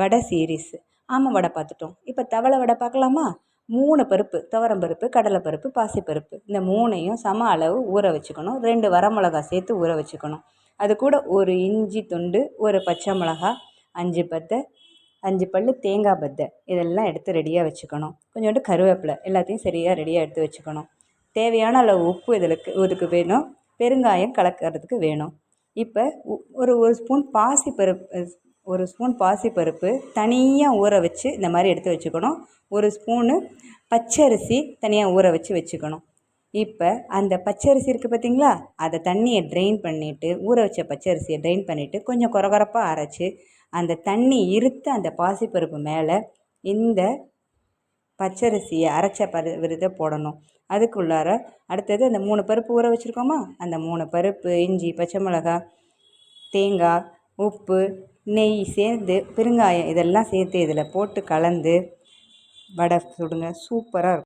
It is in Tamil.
வடை சீரீஸ் ஆமாம் வடை பார்த்துட்டோம். இப்போ தவளை வடை பார்க்கலாமா? மூணு பருப்பு துவரம் பருப்பு கடலை பருப்பு பாசிப்பருப்பு இந்த மூணையும் சம அளவு ஊற வச்சுக்கணும். ரெண்டு வரமிளகா சேர்த்து ஊற வச்சுக்கணும். அது கூட ஒரு இஞ்சி துண்டு ஒரு பச்சை மிளகா அஞ்சு பத்தை அஞ்சு பல் தேங்காய் பத்தை. இதெல்லாம் எடுத்து ரெடியாக வச்சுக்கணும். கொஞ்சோண்டு கருவேப்பிலை எல்லாத்தையும் சரியாக ரெடியாக எடுத்து வச்சுக்கணும். தேவையான அளவு உப்பு இதிலுக்கு இதுக்கு வேணும். பெருங்காயம் கலக்கிறதுக்கு வேணும். இப்போ ஒரு ஒரு ஸ்பூன் பாசி பருப்பு ஒரு ஸ்பூன் பாசிப்பருப்பு தனியாக ஊற வச்சு இந்த மாதிரி எடுத்து வச்சுக்கணும். ஒரு ஸ்பூனு பச்சரிசி தனியாக ஊற வச்சு வச்சுக்கணும். இப்போ அந்த பச்சரிசி இருக்குது பார்த்தீங்களா அதை தண்ணியை ட்ரெயின் பண்ணிவிட்டு ஊற வச்ச பச்சரிசியை ட்ரெயின் பண்ணிவிட்டு கொஞ்சம் குறகுறப்பாக அரைச்சி அந்த தண்ணி இருத்து அந்த பாசிப்பருப்பு மேலே இந்த பச்சரிசியை அரைச்ச பரு விருதை போடணும். அதுக்குள்ளார அடுத்தது அந்த மூணு பருப்பு ஊற வச்சுருக்கோமா? அந்த மூணு பருப்பு இஞ்சி பச்சை மிளகா தேங்காய் உப்பு நெய் சேர்ந்து பெருங்காயம் இதெல்லாம் சேர்த்து இதில் போட்டு கலந்து வடை சுடுங்க. சூப்பராக இருக்கும்.